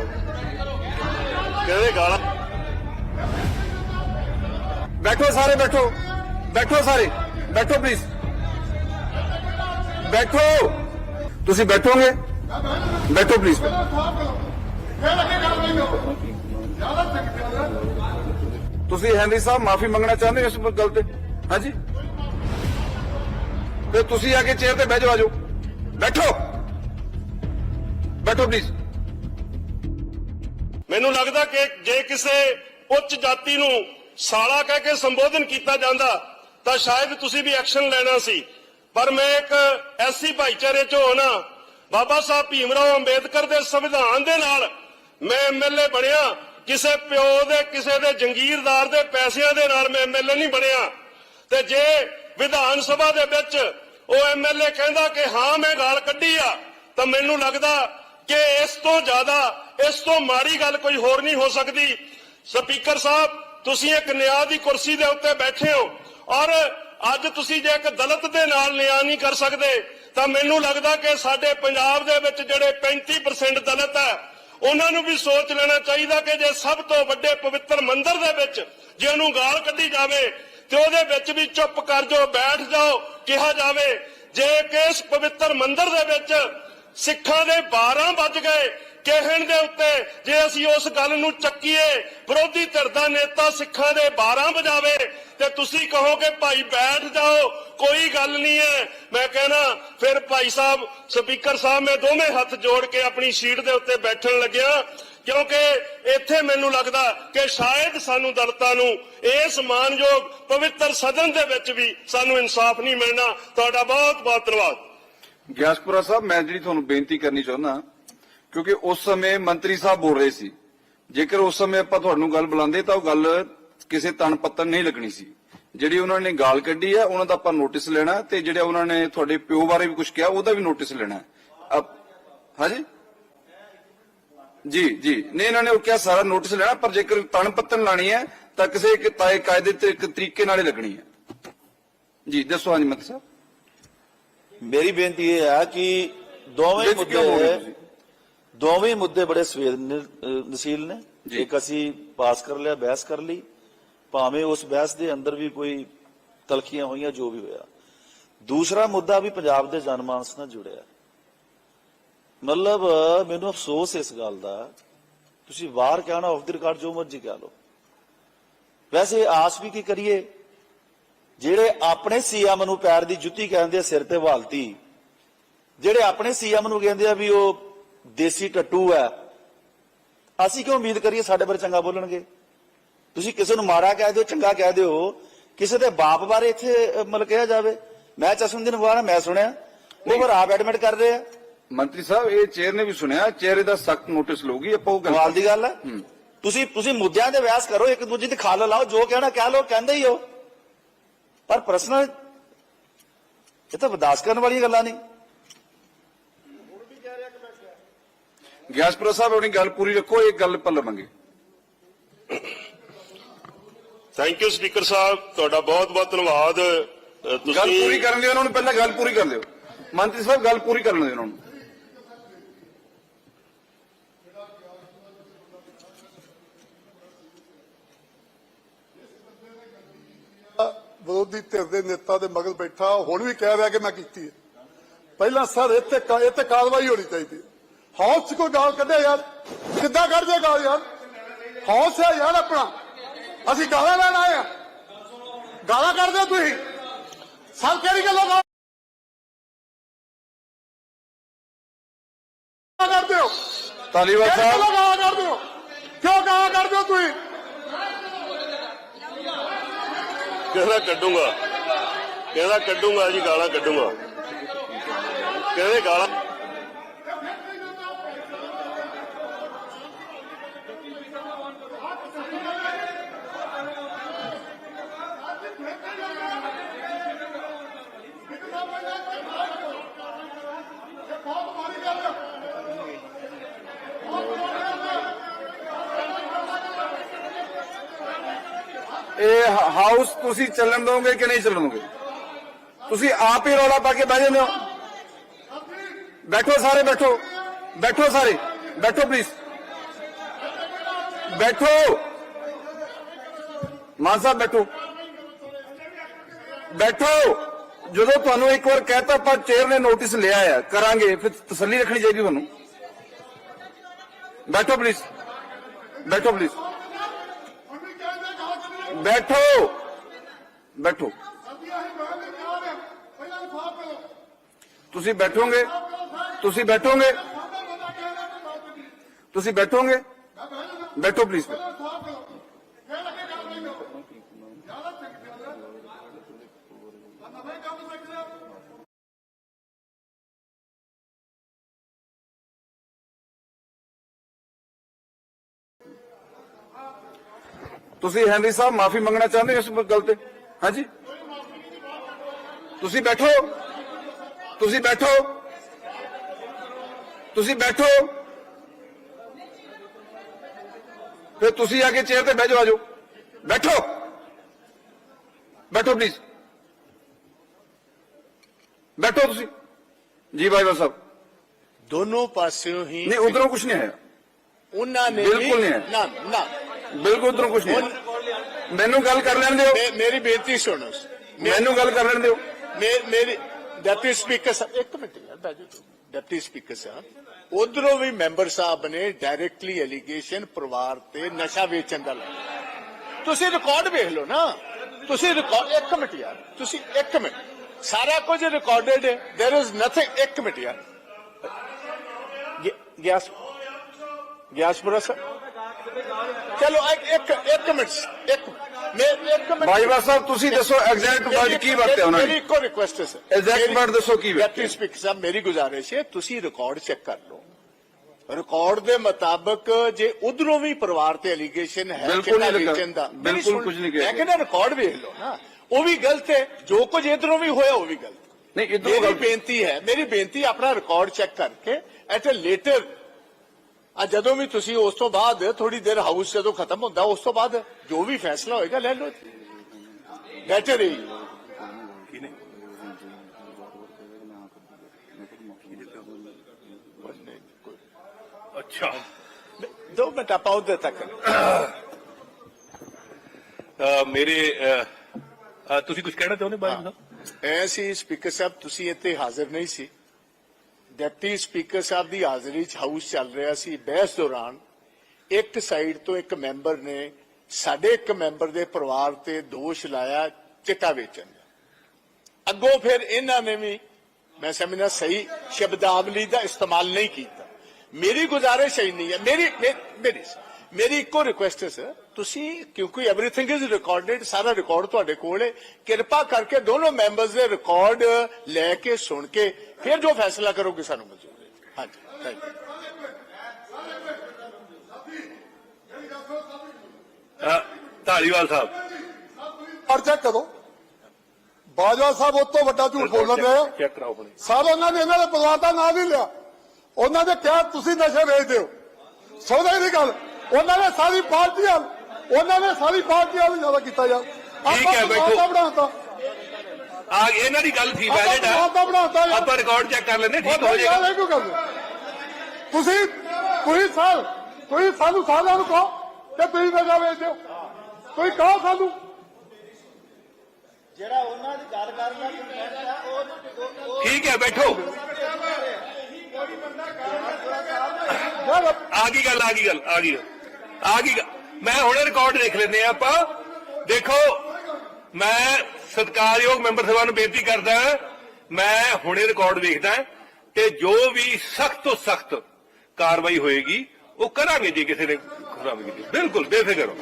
ਕੱਢੂੰਗਾ ਕਹਿੰਦੇ ਗਾਲਾਂ? ਬੈਠੋ ਸਾਰੇ, ਬੈਠੋ। ਬੈਠੋ ਸਾਰੇ। ਬੈਠੋ ਪਲੀਜ਼ ਬੈਠੋ। ਤੁਸੀਂ ਬੈਠੋਗੇ? ਬੈਠੋ ਪਲੀਜ਼ ਤੁਸੀਂ ਹੈਨਰੀ ਸਾਹਿਬ ਮਾਫੀ ਮੰਗਣਾ ਚਾਹੁੰਦੇ ਹੋ ਇਸ ਗੱਲ ਤੇ? ਹਾਂਜੀ? ਤੇ ਤੁਸੀਂ ਆ ਕੇ ਚੇਅਰ ਤੇ ਬਹਿ ਜਾਓ ਆਜੋ ਬੈਠੋ। ਬੈਠੋ ਪਲੀਜ਼ ਮੈਨੂੰ ਲੱਗਦਾ ਕਿ ਜੇ ਕਿਸੇ ਉੱਚ ਜਾਤੀ ਨੂੰ ਸਾਲਾ ਕਹਿ ਕੇ ਸੰਬੋਧਨ ਕੀਤਾ ਜਾਂਦਾ, ਤਾਂ ਸ਼ਾਇਦ ਤੁਸੀਂ ਵੀ ਐਕਸ਼ਨ ਲੈਣਾ ਸੀ। ਪਰ ਮੈਂ ਇੱਕ ਐਸੀ ਭਾਈਚਾਰੇ ਚੋਂ ਹੋਣਾ ਬਾਬਾ ਸਾਹਿਬ ਭੀਮਰਾਓ ਅੰਬੇਦਕਰ ਦੇ ਸੰਵਿਧਾਨ ਦੇ ਨਾਲ ਮੈਂ ਐਮਐਲਏ ਬਣਿਆ। ਕਿਸੇ ਪਿਓ ਦੇ, ਕਿਸੇ ਦੇ ਜੰਗੀਰਦਾਰ ਦੇ ਪੈਸਿਆਂ ਦੇ ਨਾਲ ਮੈਂ ਐਮਐਲਏ ਨਹੀਂ ਬਣਿਆ। ਤੇ ਜੇ ਵਿਧਾਨ ਸਭਾ ਦੇ ਵਿੱਚ ਉਹ ਐਮਐਲਏ ਕਹਿੰਦਾ ਕਿ ਹਾਂ, ਮੈਂ ਗਾਲ ਕੱਢੀ ਆ, ਤਾਂ ਮੈਨੂੰ ਲੱਗਦਾ ਕਿ ਇਸ ਤੋਂ ਜ਼ਿਆਦਾ, ਇਸ ਤੋਂ ਮਾੜੀ ਗੱਲ ਕੋਈ ਹੋਰ ਨਹੀਂ ਹੋ ਸਕਦੀ। ਸਪੀਕਰ ਸਾਹਿਬ, ਤੁਸੀਂ ਇੱਕ ਨਿਆਂ ਦੀ ਕੁਰਸੀ ਦੇ ਉੱਤੇ ਬੈਠੇ ਹੋ ਔਰ ਅੱਜ ਤੁਸੀਂ ਜੇ ਇੱਕ ਦਲਿਤ ਦੇ ਨਾਲ ਨਿਆਂ ਨਹੀਂ ਕਰ ਸਕਦੇ, ਤਾਂ ਮੈਨੂੰ ਲੱਗਦਾ ਕਿ ਸਾਡੇ ਪੰਜਾਬ ਦੇ ਵਿੱਚ ਜਿਹੜੇ 35% ਦਲਿਤ ਹੈ, ਉਹਨਾਂ ਨੂੰ ਵੀ ਸੋਚ ਲੈਣਾ ਚਾਹੀਦਾ ਕਿ ਜੇ ਸਭ ਤੋਂ ਵੱਡੇ ਪਵਿੱਤਰ ਮੰਦਿਰ ਦੇ ਵਿੱਚ ਜੇ ਉਹਨੂੰ ਗਾਲ ਕੱਢੀ ਜਾਵੇ, ਤੇ ਉਹਦੇ ਵਿੱਚ ਵੀ ਚੁੱਪ ਕਰ ਜਾਓ, ਬੈਠ ਜਾਓ, ਕਿਹਾ ਜਾਵੇ। ਜੇ ਕਿ ਇਸ ਪਵਿੱਤਰ ਮੰਦਿਰ ਦੇ ਵਿੱਚ ਸਿੱਖਾਂ ਦੇ 12 ਵੱਜ ਗਏ ਕਹਿਣ ਦੇ ਉੱਤੇ ਜੇ ਅਸੀਂ ਉਸ ਗੱਲ ਨੂੰ ਚੱਕੀਏ, ਵਿਰੋਧੀ ਧਿਰ ਦਾ ਨੇਤਾ ਸਿੱਖਾਂ ਦੇ 12 ਵਜਾਵੇ, ਤੇ ਤੁਸੀਂ ਕਹੋਗੇ ਭਾਈ ਬੈਠ ਜਾਓ, ਕੋਈ ਗੱਲ ਨਹੀਂ ਹੈ। ਮੈਂ ਕਹਿਣਾ, ਫਿਰ ਭਾਈ ਸਾਹਿਬ, ਸਪੀਕਰ ਸਾਹਿਬ, ਮੈਂ ਦੋਵੇਂ ਹੱਥ ਜੋੜ ਕੇ ਆਪਣੀ ਸੀਟ ਦੇ ਉੱਤੇ ਬੈਠਣ ਲੱਗਿਆ, ਕਿਉਂਕਿ ਇੱਥੇ ਮੈਨੂੰ ਲੱਗਦਾ ਕਿ ਸ਼ਾਇਦ ਸਾਨੂੰ ਦਲਤਾਂ ਨੂੰ ਇਸ ਮਾਨਯੋਗ ਪਵਿੱਤਰ ਸਦਨ ਦੇ ਵਿੱਚ ਵੀ ਸਾਨੂੰ ਇਨਸਾਫ ਨਹੀਂ ਮਿਲਣਾ। ਤੁਹਾਡਾ ਬਹੁਤ ਬਹੁਤ ਧੰਨਵਾਦ। ਗਿਆਸਪੁਰਾ ਸਾਹਿਬ, ਮੈਂ ਜਿਹੜੀ ਤੁਹਾਨੂੰ ਬੇਨਤੀ ਕਰਨੀ ਚਾਹੁੰਦਾ, ਕਿਉਂਕਿ ਉਸ ਸਮੇਂ ਮੰਤਰੀ ਸਾਹਿਬ ਬੋਲ ਰਹੇ ਸੀ। ਜੇਕਰ ਉਸ ਸਮੇਂ ਆਪਾਂ ਤੁਹਾਨੂੰ ਗੱਲ ਬੁਲਾਉਂਦੇ ਤਾਂ ਉਹ ਗੱਲ ਕਿਸੇ ਤਣ ਪੱਤਨ ਨਹੀਂ ਲੱਗਣੀ ਸੀ। ਜਿਹੜੀ ਉਹਨਾਂ ਨੇ ਗਾਲ ਕੱਢੀ ਹੈ, ਉਹਨਾਂ ਦਾ ਆਪਾਂ ਨੋਟਿਸ ਲੈਣਾ ਤੇ ਜਿਹੜਾ ਉਹਨਾਂ ਨੇ ਤੁਹਾਡੇ ਪਿਓ ਬਾਰੇ ਵੀ ਕੁਝ ਕਿਹਾ, ਉਹਦਾ ਵੀ ਨੋਟਿਸ ਲੈਣਾ ਹਾਂਜੀ? ਜੀ ਜੀ। ਨਹੀਂ, ਇਹਨਾਂ ਨੇ ਉਹ ਕਿਹਾ ਸਾਰਾ ਨੋਟਿਸ ਲੈਣਾ, ਪਰ ਜੇਕਰ ਤਣ ਪੱਤਨ ਲਾਣੀ ਹੈ, ਤਾਂ ਕਿਸੇ ਇੱਕ ਤਾਏ ਕਾਇਦੇ ਤੇ ਇੱਕ ਤਰੀਕੇ ਨਾਲ ਹੀ ਲੱਗਣੀ ਹੈ। ਜੀ, ਦੱਸੋ ਹਾਂਜੀ ਮਤ ਸਾਹਿਬ। ਮੇਰੀ ਬੇਨਤੀ ਇਹ ਹੈ ਕਿ ਦੋਵੇਂ ਮੁੱਦੇ? ਦੋਵੇਂ ਮੁੱਦੇ ਬੜੇ ਸੰਵੇਦਨਸ਼ੀਲ ਨੇ। ਇੱਕ ਅਸੀਂ ਪਾਸ ਕਰ ਲਿਆ ਬਹਿਸ ਕਰ ਲਈ। ਭਾਵੇਂ ਉਸ ਬਹਿਸ ਦੇ ਅੰਦਰ ਵੀ ਕੋਈ ਤਲਖੀਆਂ ਹੋਈਆਂ ਜੋ ਵੀ ਹੋਇਆ। ਦੂਸਰਾ ਮੁੱਦਾ ਵੀ ਪੰਜਾਬ ਦੇ ਜਨਮਾਨਸ ਨਾਲ ਜੁੜਿਆ। ਮਤਲਬ ਮੈਨੂੰ ਅਫਸੋਸ ਇਸ ਗੱਲ ਦਾ। ਤੁਸੀਂ ਬਾਹਰ ਕਹਿਣਾ ਆਫ ਦੀ ਰਿਕਾਰਡ ਜੋ ਮਰਜ਼ੀ ਕਹਿ ਲਓ। ਵੈਸੇ ਆਸ ਵੀ ਕੀ ਕਰੀਏ? ਜਿਹੜੇ ਆਪਣੇ ਸੀਐਮ ਨੂੰ ਪੈਰ ਦੀ ਜੁੱਤੀ ਕਹਿੰਦੇ ਆ ਸਿਰ ਤੇ ਵਾਲਤੀ। ਜਿਹੜੇ ਆਪਣੇ ਸੀਐਮ ਨੂੰ ਕਹਿੰਦੇ ਆ ਵੀ ਉਹ ਦੇਸੀ ਟੱਟੂ ਹੈ। ਅਸੀਂ ਕਿਉਂ ਉਮੀਦ ਕਰੀਏ ਸਾਡੇ ਬਾਰੇ ਚੰਗਾ ਬੋਲਣਗੇ? ਤੁਸੀਂ ਕਿਸੇ ਨੂੰ ਮਾੜਾ ਕਹਿ ਦਿਓ ਚੰਗਾ ਕਹਿ ਦਿਓ ਕਿਸੇ ਦੇ ਬਾਪ ਬਾਰੇ ਇੱਥੇ ਮਤਲਬ ਕਿਹਾ ਜਾਵੇ। ਮੈਂ ਚਸ਼ਮਦੀਨ ਵਾਲਾ ਮੈਂ ਸੁਣਿਆ। ਉਹ ਆਪ ਐਡਮਿਟ ਕਰ ਰਹੇ ਆ। ਮੰਤਰੀ ਸਾਹਿਬ ਇਹ ਚੇਅਰ ਨੇ ਵੀ ਸੁਣਿਆ ਚੇਅਰ ਇਹਦਾ ਸਖਤ ਨੋਟਿਸ ਲਊਗੀ ਆਪਾਂ ਉਹ ਗੱਲ ਦੀ ਗੱਲ ਹੈ। ਤੁਸੀਂ ਤੁਸੀਂ ਮੁੱਦਿਆਂ ਤੇ ਵਿਆਸ ਕਰੋ ਇੱਕ ਦੂਜੇ ਦੀ ਖਾਲ ਲਾਓ ਜੋ ਕਹਿਣਾ ਕਹਿ ਲਓ ਕਹਿੰਦੇ ਹੀ ਹੋ। ਪਰ ਪ੍ਰਸ਼ਨ ਇਹ ਤਾਂ ਬਰਦਾਸ਼ਤ ਕਰਨ ਵਾਲੀਆਂ ਗੱਲਾਂ ਨਹੀਂ ਗਿਆਸਪੁਰਾ ਸਾਹਿਬ ਆਪਣੀ ਗੱਲ ਪੂਰੀ ਰੱਖੋ ਇਹ ਗੱਲ ਪਰ ਲਵਾਂਗੇ ਥੈਂਕ ਯੂ ਸਪੀਕਰ ਸਾਹਿਬ। ਤੁਹਾਡਾ ਬਹੁਤ ਬਹੁਤ ਧੰਨਵਾਦ। ਅ, ਗੱਲ ਪੂਰੀ ਤੁਸੀਂ ਕਰਨ ਦਿਓ ਉਹਨਾਂ ਨੂੰ ਪਹਿਲਾਂ ਗੱਲ ਪੂਰੀ ਕਰਨ ਦਿਓ। ਮੰਤਰੀ ਸਾਹਿਬ ਗੱਲ ਪੂਰੀ ਕਰਨ ਦਿਓ ਉਹਨਾਂ ਨੂੰ। ਵਿਰੋਧੀ ਧਿਰ ਦੇ ਨੇਤਾ ਦੇ ਮਗਰ ਬੈਠਾ ਹੁਣ ਵੀ ਕਹਿ ਰਿਹਾ ਕਿ ਮੈਂ ਕੀਤੀ ਹੈ। ਪਹਿਲਾਂ ਸਰ ਇੱਥੇ ਇੱਥੇ ਕਾਰਵਾਈ ਹੋਣੀ ਚਾਹੀਦੀ ਹੈ। ਹੌਸ 'ਚ ਕੋਈ ਗਾਲ ਕੱਢਿਆ ਯਾਰ? ਕਿੱਦਾਂ ਕੱਢਦੇ ਗਾਲ ਯਾਰ? ਹੌਸ ਹੈ ਯਾਰ ਆਪਣਾ। ਅਸੀਂ ਗਾਲਾਂ ਲੈਣ ਆਏ ਆ ਗਾਲਾਂ ਕੱਢਦੇ ਤੁਸੀਂ? ਸਰ ਕਿਹੜੀ ਗੱਲੋਂ ਕਰਦੇ ਹੋ? ਤਾਲੀਵਾਲ ਸਾਹਿਬ। ਗੱਲੋਂ ਗਾਲਾਂ ਕੱਢਦੇ ਹੋ? ਕਿਉਂ ਗਾਲਾਂ ਕੱਢਦੇ ਹੋ ਤੁਸੀਂ? ਕਹਿੰਦਾ ਕੱਢੂੰਗਾ। ਕਹਿੰਦਾ ਕੱਢੂੰਗਾ ਜੀ ਗਾਲਾਂ ਕੱਢੂੰਗਾ। ਕਹਿੰਦੇ ਗਾਲਾਂ ਹਾਊਸ ਤੁਸੀਂ ਚੱਲਣ ਦੋਗੇ ਕਿ ਨਹੀਂ ਚੱਲਣ ਦੋਗੇ ਤੁਸੀਂ ਆਪ ਹੀ ਰੌਲਾ ਪਾ ਕੇ ਬਹਿ ਜਾਂਦੇ ਹੋ ਬੈਠੋ ਸਾਰੇ ਬੈਠੋ ਬੈਠੋ ਸਾਰੇ ਬੈਠੋ ਪਲੀਜ਼ ਬੈਠੋ ਮਾਨ ਸਾਹਿਬ ਬੈਠੋ ਬੈਠੋ ਜਦੋਂ ਤੁਹਾਨੂੰ ਇੱਕ ਵਾਰ ਕਹਿਤਾ, ਆਪਾਂ ਚੇਅਰ ਨੇ ਨੋਟਿਸ ਲਿਆ ਆ, ਕਰਾਂਗੇ। ਫਿਰ ਤਸੱਲੀ ਰੱਖਣੀ ਚਾਹੀਦੀ ਤੁਹਾਨੂੰ। ਬੈਠੋ ਪਲੀਜ਼ ਬੈਠੋ ਪਲੀਜ਼ ਬੈਠੋ। ਬੈਠੋ। ਤੁਸੀਂ ਬੈਠੋਗੇ? ਤੁਸੀਂ ਬੈਠੋਗੇ? ਤੁਸੀਂ ਬੈਠੋਗੇ? ਬੈਠੋ ਪਲੀਜ਼ ਤੁਸੀਂ ਹੈਨਰੀ ਸਾਹਿਬ ਮਾਫੀ ਮੰਗਣਾ ਚਾਹੁੰਦੇ ਹੋ ਇਸ ਗੱਲ ਤੇ? ਹਾਂਜੀ? ਤੁਸੀਂ ਬੈਠੋ। ਤੁਸੀਂ ਬੈਠੋ। ਤੁਸੀਂ ਬੈਠੋ। ਫਿਰ ਤੁਸੀਂ ਆ ਕੇ ਚੇਅਰ ਤੇ ਬਹਿ ਜਾਓ ਆਜੋ ਬੈਠੋ। ਬੈਠੋ ਪਲੀਜ਼ ਬੈਠੋ ਤੁਸੀਂ। ਜੀ ਬਾਈ ਸਾਹਿਬ। ਦੋਨੋਂ ਪਾਸਿਓਂ ਹੀ ਨਹੀਂ ਉਧਰੋਂ ਕੁਝ ਨਹੀਂ ਆਇਆ। ਉਹਨਾਂ ਨੇ ਬਿਲਕੁਲ ਨਹੀਂ ਹੈ। ਨਾ ਨਾ। ਬਿਲਕੁਲ ਉਧਰੋਂ ਕੁਝ ਨਹੀਂ ਆਇਆ। ਮੈਨੂੰ ਗੱਲ ਕਰ ਲੈਣ ਦਿਓ ਮੇ- ਮੇਰੀ ਬੇਨਤੀ ਸੁਣੋ ਮੈਨੂੰ ਗੱਲ ਕਰ ਲੈਣ ਦਿਓ ਮੇ- ਮੇਰੀ ਡਿਪਟੀ ਸਪੀਕਰ ਸਾਹਿਬ ਇੱਕ ਮਿੰਟ ਯਾਰ ਬੈਜੋ ਡਿਪਟੀ ਸਪੀਕਰ ਸਾਹਿਬ ਉਧਰੋਂ ਵੀ ਮੈਂਬਰ ਸਾਹਿਬ ਨੇ ਡਾਇਰੈਕਟਲੀ ਐਲੀਗੇਸ਼ਨ ਪਰਿਵਾਰ ਤੇ ਨਸ਼ਾ ਵੇਚਣ ਦਾ ਲਾਇਆ ਤੁਸੀਂ ਰਿਕਾਰਡ ਵੇਖ ਲਓ ਨਾ ਤੁਸੀਂ ਰਿਕਾਰਡ ਇੱਕ ਮਿੰਟ ਯਾਰ ਤੁਸੀਂ ਇੱਕ ਮਿੰਟ ਸਾਰਾ ਕੁਝ ਰਿਕਾਰਡਡ ਹੈ देयर इज ਨਥਿੰਗ ਇੱਕ ਮਿੰਟ ਯਾਰ ਗਿ- ਗਿਆਸ ਗਿਆਸਪੁਰਾ ਸਾਹਿਬ ਚਲੋ ਇੱਕ ਇੱਕ ਇੱਕ ਮਿੰਟ ਇੱਕ ਮੈਂ ਇੱਕ ਮਿੰਟ ਬਾਈਵਾ ਸਾਹਿਬ ਤੁਸੀਂ ਦੱਸੋ ਐਗਜ਼ੈਕਟ ਵਰਡ ਕੀ ਵਰਤਿਆ ਉਹਨਾਂ ਮੇਰੀ ਨੇ ਇੱਕੋ ਰਿਕੁਐਸਟ ਹੈ ਸਰ Exact word ਦੱਸੋ ਕੀ ਵਰਤਿਆ। ਡਿਪਟੀ ਸਪੀਕਰ ਸਾਹਿਬ ਮੇਰੀ ਗੁਜ਼ਾਰਿਸ਼ ਹੈ ਤੁਸੀਂ ਰਿਕਾਰਡ ਚੈੱਕ ਕਰ ਲਓ ਰਿਕਾਰਡ ਦੇ ਮੁਤਾਬਕ ਜੇ ਉਧਰੋਂ ਵੀ ਪਰਿਵਾਰ ਤੇ ਐਲੀਗੇਸ਼ਨ ਹੈ ਬਿਲਕੁਲ ਕਿਹੜਾ ਨਹੀਂ ਲੱਗਾ। ਵੇਚਣ ਦਾ ਬਿਲਕੁਲ ਮੇਰੀ ਸੁਣ- ਕੁਝ ਨਹੀਂ ਕਿਹਾ ਮੈਂ ਕਹਿੰਦਾ ਰਿਕਾਰਡ ਵੇਖ ਲਓ ਨਾ ਉਹ ਵੀ ਗਲਤ ਹੈ ਜੋ ਕੁਝ ਇਧਰੋਂ ਵੀ ਹੋਇਆ ਉਹ ਵੀ ਗਲਤ ਹੈ। ਨਹੀਂ ਇਧਰੋਂ ਮੇਰੀ ਗੱਲ ਬੇਨਤੀ ਹੈ ਮੇਰੀ ਬੇਨਤੀ ਆਪਣਾ ਰਿਕਾਰਡ ਚੈੱਕ ਕਰਕੇ ਐਟ ਅ ਲੇਟਰ ਆ ਜਦੋਂ ਵੀ ਤੁਸੀਂ ਉਸ ਤੋਂ ਬਾਅਦ ਥੋੜੀ ਦੇਰ ਹਾਊਸ ਜਦੋਂ ਖਤਮ ਹੁੰਦਾ ਉਸ ਤੋਂ ਬਾਅਦ ਜੋ ਵੀ ਫੈਸਲਾ ਹੋਏਗਾ ਲੈ ਲਓ ਬੈਟਰ ਹੀ ਅੱਛਾ। ਦੋ ਮਿੰਟ ਆਪਾਂ ਉਹਦੇ ਤੱਕ। ਮੇਰੇ ਤੁਸੀਂ ਕੁਝ ਕਹਿਣਾ ਚਾਹੁੰਦੇ ਬਾਈ ਸਾਹਿਬ ਐ ਸੀ ਸਪੀਕਰ ਸਾਹਿਬ ਤੁਸੀਂ ਇੱਥੇ ਹਾਜ਼ਰ ਨਹੀਂ ਸੀ। ਡਿਪਟੀ ਸਪੀਕਰ ਸਾਹਿਬ ਦੀ ਹਾਜ਼ਰੀ 'ਚ ਹਾਊਸ ਚੱਲ ਰਿਹਾ ਸੀ ਬਹਿਸ ਦੌਰਾਨ, ਇੱਕ ਸਾਈਡ ਤੋਂ ਇੱਕ ਮੈਂਬਰ ਨੇ ਸਾਡੇ ਇੱਕ ਮੈਂਬਰ ਦੇ ਪਰਿਵਾਰ ਤੇ ਦੋਸ਼ ਲਾਇਆ, ਚਿੱਟਾ ਵੇਚਣ ਦਾ। ਅੱਗੋਂ ਫਿਰ ਇਹਨਾਂ ਨੇ ਵੀ, ਮੈਂ ਸਮਝਦਾ ਸਹੀ ਸ਼ਬਦਾਵਲੀ ਦਾ ਇਸਤੇਮਾਲ ਨਹੀਂ ਕੀਤਾ। ਮੇਰੀ ਗੁਜ਼ਾਰਿਸ਼ ਹੀ ਨਹੀਂ ਹੈ ਮੇਰੀ ਮੇਰੀ ਮੇਰੀ ਇੱਕੋ ਰਿਕੁਐਸਟ ਹੈ ਸਰ ਤੁਸੀਂ ਕਿਉਂਕਿ ਐਵਰੀਥਿੰਗ ਇਜ਼ ਰਿਕਾਰਡਡ ਸਾਰਾ ਰਿਕਾਰਡ ਤੁਹਾਡੇ ਕੋਲ ਹੈ ਕਿਰਪਾ ਕਰਕੇ ਦੋਨੋਂ ਮੈਂਬਰਸ ਦੇ ਰਿਕਾਰਡ ਲੈ ਕੇ ਸੁਣ ਕੇ ਫਿਰ ਜੋ ਫੈਸਲਾ ਕਰੋਗੇ ਸਾਨੂੰ ਮਨਜ਼ੂਰ ਹੈ ਹਾਂਜੀ thank you uh, Dhaliwal Sahib ਪਰ ਚੈੱਕ ਕਰੋ ਬਾਜਵਾ ਸਾਹਿਬ ਉਹ ਤੋਂ ਵੱਡਾ ਝੂਠ ਬੋਲਣ ਰਹੇ ਆ ਚੈੱਕ ਕਰਾਓ ਹੁਣੇ ਸਰ ਉਹਨਾਂ ਨੇ ਇਹਨਾਂ ਦੇ ਪਰਿਵਾਰ ਦਾ ਨਾਂ ਨਹੀਂ ਲਿਆ ਉਹਨਾਂ ਨੇ ਕਿਹਾ ਤੁਸੀਂ ਨਸ਼ੇ ਵੇਚਦੇ ਹੋ ਸੌਦਾ ਦੀ ਗੱਲ ਉਹਨਾਂ ਨੇ ਸਾਰੀ ਪਾਰਟੀ ਹਾਲ ਉਹਨਾਂ ਨੇ ਸਾਰੀ ਪਾਰਟੀ ਹਾਲ ਜ਼ਿਆਦਾ ਕੀਤਾ ਯਾਰ ਠੀਕ ਹੈ, ਬੈਠੋ। ਦਾ ਬਣਾਤਾ ਆ ਇਹਨਾਂ ਦੀ ਗੱਲ ਠੀਕ ਆਪਾਂ ਵੈਲਿਡ ਪਰਿਵਾਰ ਦਾ ਹੈ ਬਣਾਤਾ ਯਾਰ ਆਪਾਂ ਰਿਕਾਰਡ ਚੈੱਕ ਕਰ ਲੈਂਦੇ ਠੀਕ ਹੋ ਉਹ ਯਾਰ ਜਾਏਗਾ ਇਹ ਕਿਉਂ ਕਰਦੇ ਤੁਸੀਂ ਤੁਸੀਂ ਸਰ ਤੁਸੀਂ ਸਾਨੂੰ ਸਾਰਿਆਂ ਨੂੰ ਕਹੋ ਕਿ ਤੁਸੀਂ ਨਸ਼ਾ ਵੇਚਦੇ ਹੋ ਤੁਸੀਂ ਕਹੋ ਸਾਨੂੰ ਠੀਕ ਹੈ ਬੈਠੋ ਯਾਰ ਆ ਗਈ ਗੱਲ ਆ ਗਈ ਗੱਲ ਆ ਗਈ ਗੱਲ, ਆ ਗਈ ਮੈਂ ਹੁਣੇ ਰਿਕਾਰਡ ਦੇਖ ਲੈਂਦੇ ਆ ਆਪਾਂ। ਦੇਖੋ, ਮੈਂ ਸਤਿਕਾਰਯੋਗ ਮੈਂਬਰ ਸਭਾ ਨੂੰ ਬੇਨਤੀ ਕਰਦਾ ਮੈਂ ਹੁਣੇ ਰਿਕਾਰਡ ਵੇਖਦਾ ਤੇ ਜੋ ਵੀ ਸਖਤ ਤੋਂ ਸਖਤ ਕਾਰਵਾਈ ਹੋਏਗੀ, ਉਹ ਕਰਾਂਗੇ ਜੇ ਕਿਸੇ ਨੇ ਖਰਾਬੀ ਕੀਤੀ। ਬਿਲਕੁਲ, ਬੇਫਿਕਰ ਹੋ